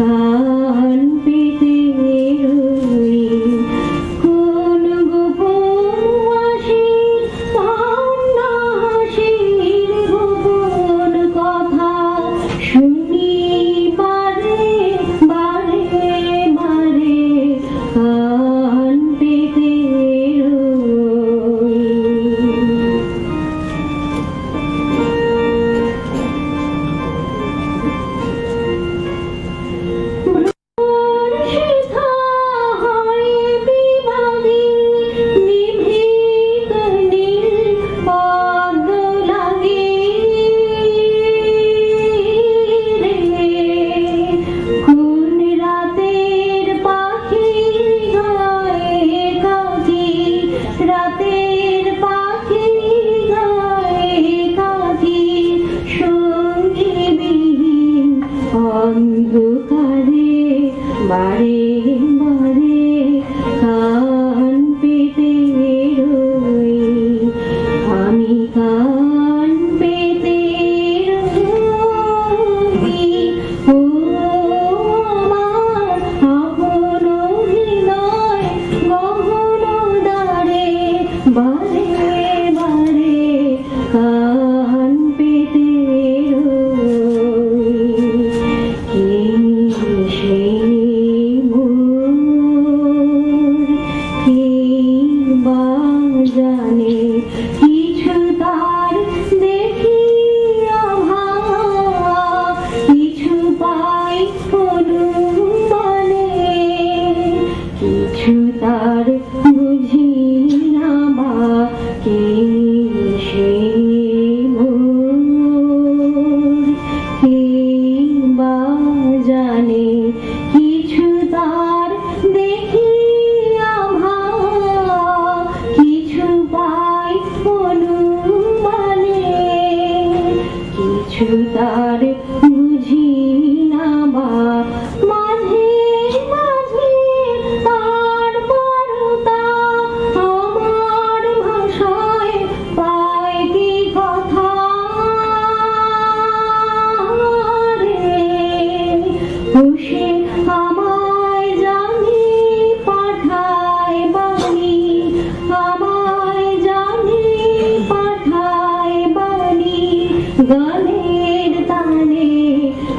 time. তার বুঝি না সে কে বা জানে কিছু তার মানে কিছু তার বুঝি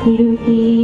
古き